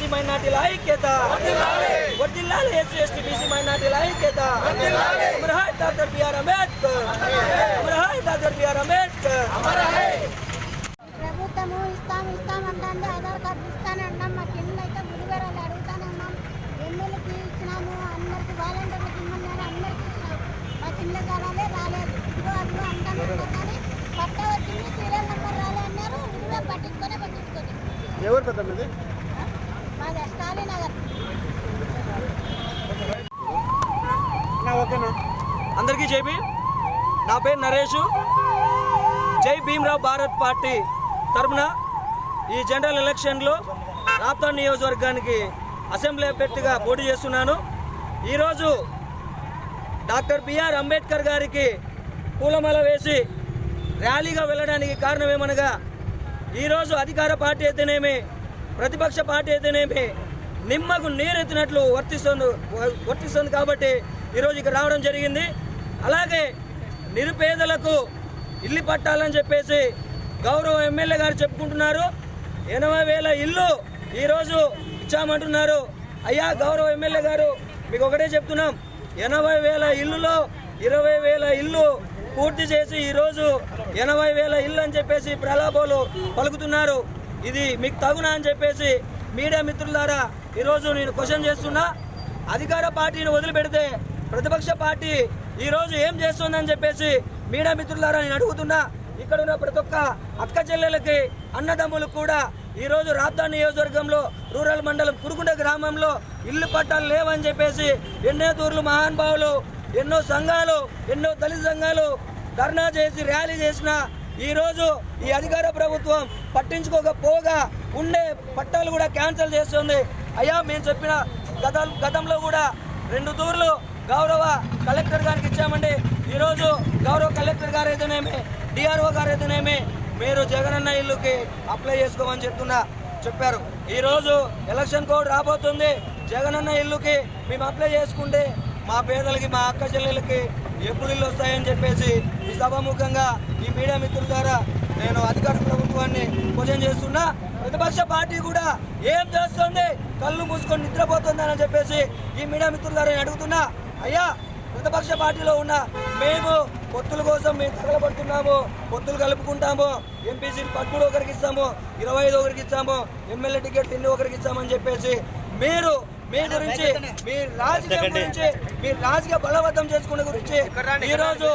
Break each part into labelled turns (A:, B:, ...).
A: SC మైనార్టీల ఐక్యత. వర్దిల్లాలి ఎస్సీ ఎస్టీ బీసీ మైనార్టీల ఐక్యత. అమర హై డాక్టర్ బిఆర్ అంబేద్కర్. అమర డాక్టర్ బిఆర్ అంబేద్కర్.
B: ప్రభుత్వము ఇస్తాం ఇస్తాం అంటే ఆధార్ కార్డు అన్నాం మాకు ఇల్లు అయితే గుడివేరాలు అడుగుతానే ఉన్నాం ఎమ్మెల్యేకి ఇచ్చినాము అందరికి వాలంటీర్లకు ఇమ్మన్నారు అందరికి ఇచ్చినాము. మాకు ఇల్లు కావాలి రాలేదు. ఇదిగో అదిగో అంటాను కానీ పట్ట వచ్చింది సీరియల్ నెంబర్ రాలే అన్నారు. పట్టించుకొని పట్టించుకొని
C: ఎవరు పెద్ద
A: అందరికీ జై భీమ్. నా పేరు నరేష్. జై భీమ్రావు భారత్ పార్టీ తరఫున ఈ జనరల్ ఎలక్షన్లో రాప్తాన్ నియోజకవర్గానికి అసెంబ్లీ అభ్యర్థిగా పోటీ చేస్తున్నాను. ఈరోజు డాక్టర్ బిఆర్ అంబేద్కర్ గారికి పూలమాల వేసి ర్యాలీగా వెళ్ళడానికి కారణం ఏమనగా ఈరోజు అధికార పార్టీ అయితేనేమి ప్రతిపక్ష పార్టీ అయితేనేమి నిమ్మకు నీరెత్తినట్లు వర్తిస్తుంది వర్తిస్తుంది కాబట్టి ఈరోజు ఇక్కడ రావడం జరిగింది. అలాగే నిరుపేదలకు ఇల్లు పట్టాలని చెప్పేసి గౌరవ ఎమ్మెల్యే గారు చెప్పుకుంటున్నారు. ఎనభై వేల ఇల్లు ఈరోజు ఇచ్చామంటున్నారు. అయ్యా గౌరవ ఎమ్మెల్యే గారు మీకు ఒకటే చెప్తున్నాం. ఎనభై వేల ఇల్లులో ఇరవై వేల ఇల్లు పూర్తి చేసి ఈరోజు ఎనభై వేల ఇల్లు అని చెప్పేసి ప్రలాభాలు పలుకుతున్నారు. ఇది మీకు తగునా అని చెప్పేసి మీడియా మిత్రుల ద్వారా ఈరోజు నేను క్వశ్చన్ చేస్తున్నా అధికార పార్టీని వదిలిపెడితే ప్రతిపక్ష పార్టీ ఈరోజు ఏం చేస్తుందని చెప్పేసి మీడియా మిత్రులారా నేను అడుగుతున్నా. ఇక్కడ ఉన్న ప్రతి ఒక్క అక్క చెల్లెలకి అన్నదమ్ములు కూడా ఈరోజు రాప్తాన్ నియోజకవర్గంలో రూరల్ మండలం కురుగుండ గ్రామంలో ఇల్లు పట్టాలు లేవని చెప్పేసి ఎన్నో తూర్లు మహానుభావులు ఎన్నో సంఘాలు ఎన్నో దళిత సంఘాలు ధర్నా చేసి ర్యాలీ చేసిన ఈరోజు ఈ అధికార ప్రభుత్వం పట్టించుకోకపోగా ఉండే పట్టాలు కూడా క్యాన్సిల్ చేస్తుంది. అయ్యా మేము చెప్పిన గత గతంలో కూడా రెండు తూర్లు గౌరవ కలెక్టర్ గారికి ఇచ్చామండి. ఈరోజు గౌరవ కలెక్టర్ గారు అయితేనేమి డిఆర్ఓ గారు అయితేనేమి మీరు జగనన్న ఇల్లుకి అప్లై చేసుకోమని చెప్తున్నా చెప్పారు. ఈరోజు ఎలక్షన్ కోడ్ రాబోతుంది. జగనన్న ఇల్లుకి మేము అప్లై చేసుకుంటే మా పేదలకి మా అక్క చెల్లెలకి ఎప్పుడు ఇల్లు వస్తాయని చెప్పేసి ఈ సభాముఖంగా ఈ మీడియా మిత్రుల ద్వారా నేను అధికార ప్రభుత్వాన్ని భోజనం చేస్తున్నా. ప్రతిపక్ష పార్టీ కూడా ఏం చేస్తుంది? కళ్ళు మూసుకొని నిద్రపోతుందని చెప్పేసి ఈ మీడియా మిత్రుల నేను అడుగుతున్నా. అయ్యా ప్రతిపక్ష పార్టీలో ఉన్న మేము పొత్తుల కోసం మేము తగలబడుతున్నాము పొత్తులు కలుపుకుంటాము ఎంపీ సీట్ పదమూడు ఒకరికి ఇస్తాము ఇరవై ఐదు ఒకరికి ఇస్తాము ఎమ్మెల్యే టికెట్ ఎన్ని ఒకరికి ఇస్తామని చెప్పేసి మీరు మీ గురించి మీ రాజకీయం గురించి మీ రాజకీయ బలవంతం చేసుకునే గురించి ఈ రోజు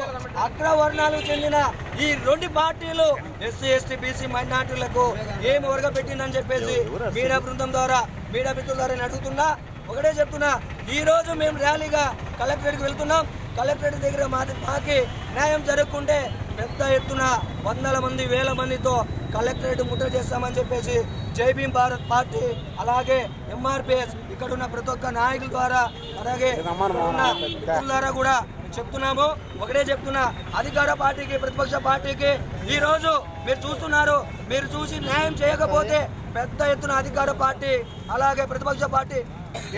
A: అగ్రవర్ణాలకు చెందిన ఈ రెండు పార్టీలు ఎస్సీ ఎస్టీ బీసీ మైనార్టీలకు ఏమి వర్గ పెట్టిందని చెప్పేసి మీడియా బృందం ద్వారా మీడియా మిత్రుల ద్వారా నేను అడుగుతున్నా. ఒకటే చెప్తున్నా ఈ రోజు మేము ర్యాలీగా కలెక్టరేట్కి వెళ్తున్నాం. కలెక్టరేట్ దగ్గర మాది మాకి న్యాయం జరగకుంటే పెద్ద ఎత్తున వందల మంది వేల మందితో కలెక్టరేట్ ముద్ర చేస్తామని చెప్పేసి జై భీమ్ భారత్ పార్టీ అలాగే ఎంఆర్పిఎస్ ఇక్కడ ఉన్న ప్రతి ఒక్క నాయకుల ద్వారా అలాగే మిత్రుల ద్వారా కూడా చెప్తున్నాము. ఒకటే చెప్తున్నా అధికార పార్టీకి ప్రతిపక్ష పార్టీకి ఈ రోజు మీరు చూస్తున్నారు మీరు చూసి న్యాయం చేయకపోతే పెద్ద ఎత్తున అధికార పార్టీ అలాగే ప్రతిపక్ష పార్టీ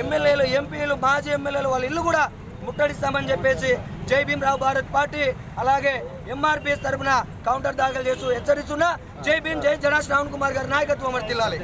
A: ఎమ్మెల్యేలు ఎంపీలు మాజీ ఎమ్మెల్యేలు వాళ్ళ ఇల్లు కూడా ముట్టడిస్తామని చెప్పేసి జై భీమ్రావు భారత్ పార్టీ అలాగే ఎంఆర్పిఎస్ తరఫున కౌంటర్ దాఖలు చేస్తూ హెచ్చరిస్తున్నా. జై భీమ్ జై జనా శ్రావణ్ కుమార్ గారి నాయకత్వం వర్తిల్లాలి